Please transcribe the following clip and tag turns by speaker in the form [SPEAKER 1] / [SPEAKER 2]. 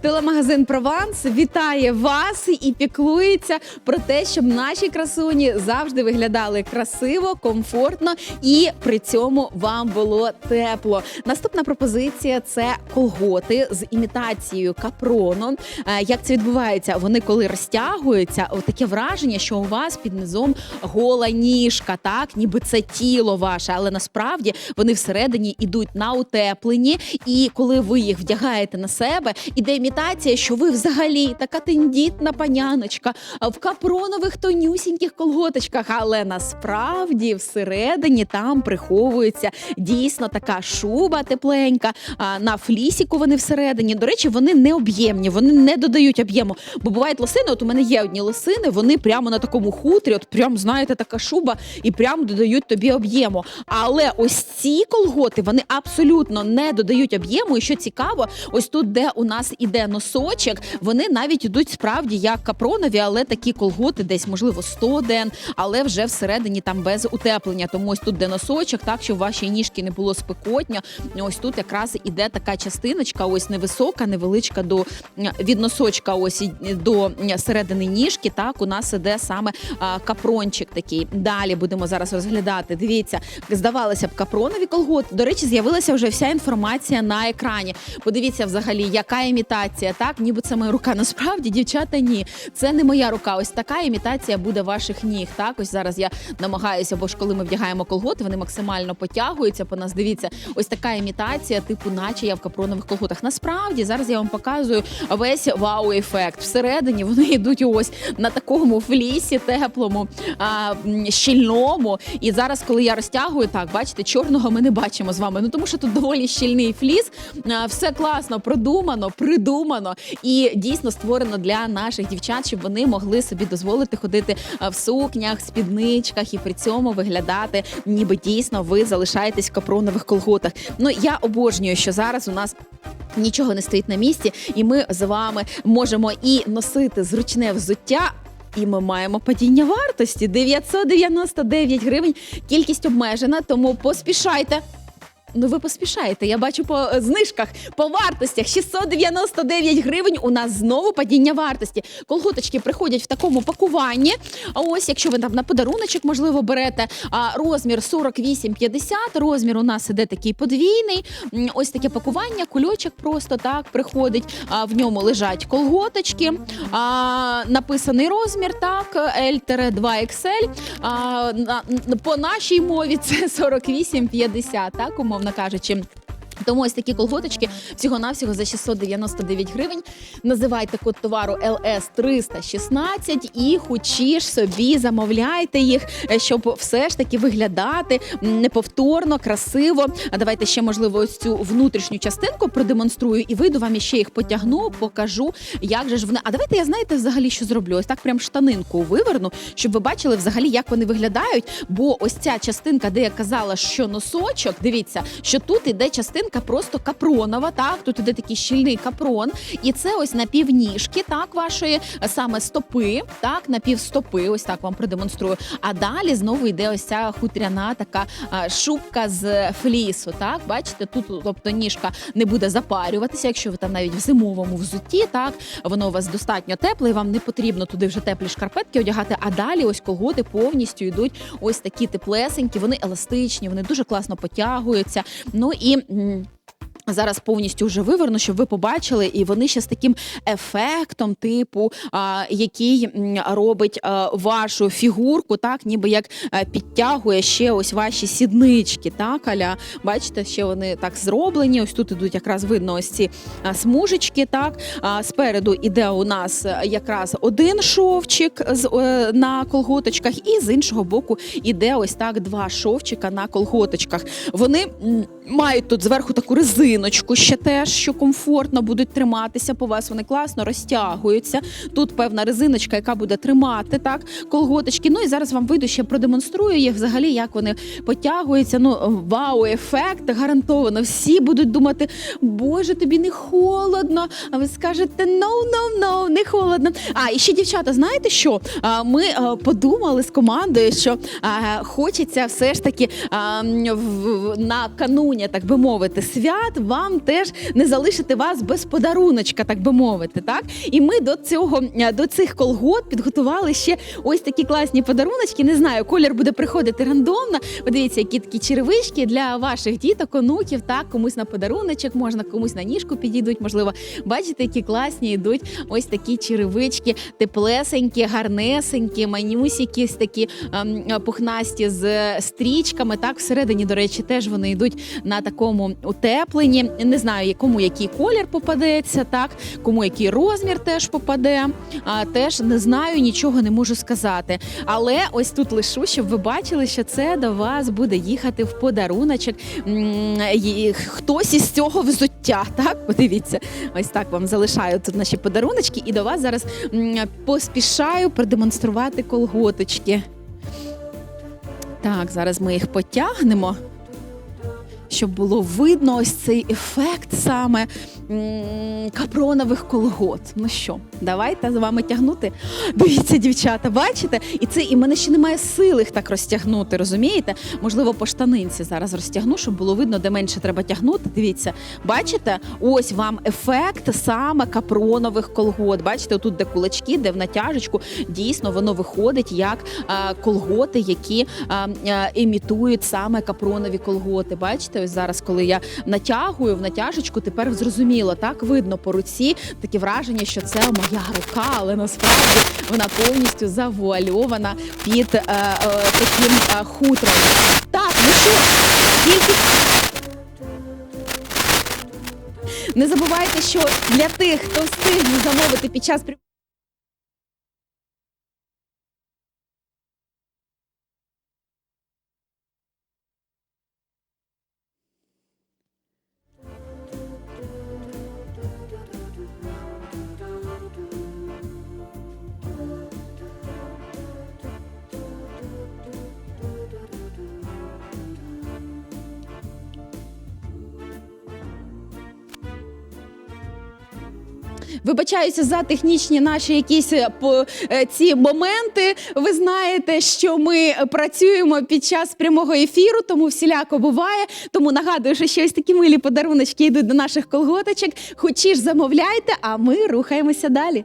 [SPEAKER 1] Телемагазин Прованс вітає вас і піклується про те, щоб наші красуні завжди виглядали красиво, комфортно і при цьому вам було тепло. Наступна пропозиція це колготи з імітацією капрону. Е, Як це відбувається? Вони коли розтягуються, таке враження, що у вас під низом гола ніжка, так ніби це тіло ваше, але насправді вони всередині йдуть на утеплені. І коли ви їх вдягаєте на себе, іде імітація, що ви взагалі така тендітна паняночка в капронових тонюсіньких колготочках. Але насправді всередині там приховується дійсно така шуба тепленька. А на флісіку вони всередині. До речі, вони не об'ємні, вони не додають об'єму. Бо бувають лосини. От у мене є одні лосини, вони прямо на такому хутрі, от прям знаєте, така шуба, і прям додають тобі об'єму. Але ось ці колготи вони абсолютно не додають об'єму. І що цікаво, ось тут, де у нас іде носочок, вони навіть ідуть справді як капронові, але такі колготи, десь можливо 100 ден, але вже всередині там без утеплення. Тому ось тут де носочок, так щоб ваші ніжки не було спекотньо. Ось тут якраз іде така частиночка, ось невисока, невеличка до від носочка, ось до середини ніжки. Так у нас іде саме капрончик такий. Далі будемо зараз розглядати. Дивіться, здавалося б, капронові колготи. До речі, з'явилася вже вся інформація на екрані. Подивіться, взагалі, яка імітація, так ніби це моя рука. Насправді, дівчата, ні, це не моя рука. Ось така імітація буде ваших ніг. Так, ось зараз я намагаюся, бо ж коли ми вдягаємо колготи, вони максимально потягуються по нас. Дивіться, ось така імітація, типу, наче я в капронових колготах. Насправді зараз я вам показую весь вау-ефект. Всередині вони йдуть ось на такому флісі, теплому, а, щільному. І зараз, коли я розтягую, так бачите, чорного ми не бачимо з вами. Ну тому що тут доволі щільний фліс. Все класно, продумано, придумано і дійсно створено для наших дівчат, щоб вони могли собі дозволити ходити в сукнях, спідничках і при цьому виглядати, ніби дійсно ви залишаєтесь в капронових колготах. Ну я обожнюю, що зараз у нас. Нічого не стоїть на місці, і ми з вами можемо і носити зручне взуття. І ми маємо падіння вартості 999 гривень. Кількість обмежена, тому поспішайте. Ну, ви поспішаєте. Я бачу по е, знижках, по вартостях 699 гривень. У нас знову падіння вартості. Колготочки приходять в такому пакуванні. А ось, якщо ви там на подаруночок, можливо, берете а, розмір 48-50, розмір у нас іде такий подвійний. Ось таке пакування, кульочок просто так приходить. А, в ньому лежать колготочки. А, написаний розмір, так, L-2XL. А, на, по нашій мові це 48-50, так, умовно кажучи. Тому ось такі колготочки всього-навсього за 699 гривень. Називайте код товару LS 316 і хочі собі замовляйте їх, е, щоб все ж таки виглядати неповторно, красиво. А давайте ще можливо ось цю внутрішню частинку продемонструю і вийду вам іще їх потягну, покажу, як же ж вони. А давайте я знаєте взагалі, що зроблю? Ось так прям штанинку виверну, щоб ви бачили взагалі, як вони виглядають. Бо ось ця частинка, де я казала, що носочок, дивіться, що тут іде частинка просто капронова. Так, тут іде такий щільний капрон, і це ось напівніжки, так, вашої е, саме стопи, так, напівстопи. Ось так вам продемонструю. А далі знову йде ось ця хутряна така шубка з флісу. Так, бачите, тут тобто ніжка не буде запарюватися, якщо ви там навіть в зимовому взутті, так воно у вас достатньо тепле, і вам не потрібно туди вже теплі шкарпетки одягати. А далі ось колготи повністю йдуть ось такі теплесенькі, вони еластичні, вони дуже класно потягуються. Ну і. Зараз повністю вже виверну, щоб ви побачили, і вони ще з таким ефектом, типу, а, який робить а, вашу фігурку, так, ніби як підтягує ще ось ваші сіднички. Так, аля, бачите, ще вони так зроблені. Ось тут ідуть якраз видно ось ці смужечки. Так, а, спереду іде у нас якраз один шовчик з е, на колготочках, і з іншого боку іде ось так два шовчика на колготочках. Вони мають тут зверху таку резиночку ще теж, що комфортно будуть триматися по вас. Вони класно розтягуються. Тут певна резиночка, яка буде тримати так колготочки. Ну і зараз вам вийду ще продемонструю їх взагалі, як вони потягуються. Ну вау, ефект гарантовано. Всі будуть думати, боже, тобі не холодно. А ви скажете no, no, no, не холодно. А і ще дівчата, знаєте що? Ми подумали з командою, що хочеться все ж таки а, м, напередодні, так би мовити, свят вам теж не залишити вас без подаруночка, так би мовити. Так і ми до цього е, до цих колгот підготували ще ось такі класні подаруночки. Не знаю, колір буде приходити рандомно. Подивіться, які такі черевички для ваших діток, онуків. Так, комусь на подаруночок, можна комусь на ніжку підійдуть. Можливо, бачите, які класні йдуть ось такі черевички, теплесенькі, гарнесенькі, манюсікі, ось такі ем, пухнасті з стрічками. Так, всередині, до речі, теж вони йдуть на такому утепленні. Не знаю, кому який колір попадеться, так кому який розмір теж попаде. А теж не знаю, нічого не можу сказати. Але ось тут лишу, щоб ви бачили, що це до вас буде їхати в подаруночок. Хтось із цього взуття. Так, подивіться, ось так вам залишаю тут наші подаруночки, і до вас зараз поспішаю продемонструвати колготочки. Так, зараз ми їх потягнемо. Щоб було видно ось цей ефект саме капронових колгот. Ну що, давайте з вами тягнути. Дивіться, дівчата, бачите? І це і мене ще немає сили їх так розтягнути, розумієте? Можливо, по штанинці зараз розтягну, щоб було видно, де менше треба тягнути. Дивіться, бачите? Ось вам ефект саме капронових колгот. Бачите, тут де кулачки, де в натяжечку, дійсно воно виходить як колготи, які а, імітують саме капронові колготи. Бачите, ось зараз, коли я натягую в натяжечку, тепер зрозуміло, так видно по руці таке враження, що це моя рука, але насправді вона повністю завуальована під е, е, таким е, хутром. Так, ну що, тільки не забувайте, що для тих, хто встигне замовити під час Вибачаюся за технічні наші якісь е, е, ці моменти. Ви знаєте, що ми працюємо під час прямого ефіру, тому всіляко буває. Тому нагадую, що щось такі милі подаруночки йдуть до наших колготочок. Хочі ж замовляйте, а ми рухаємося далі.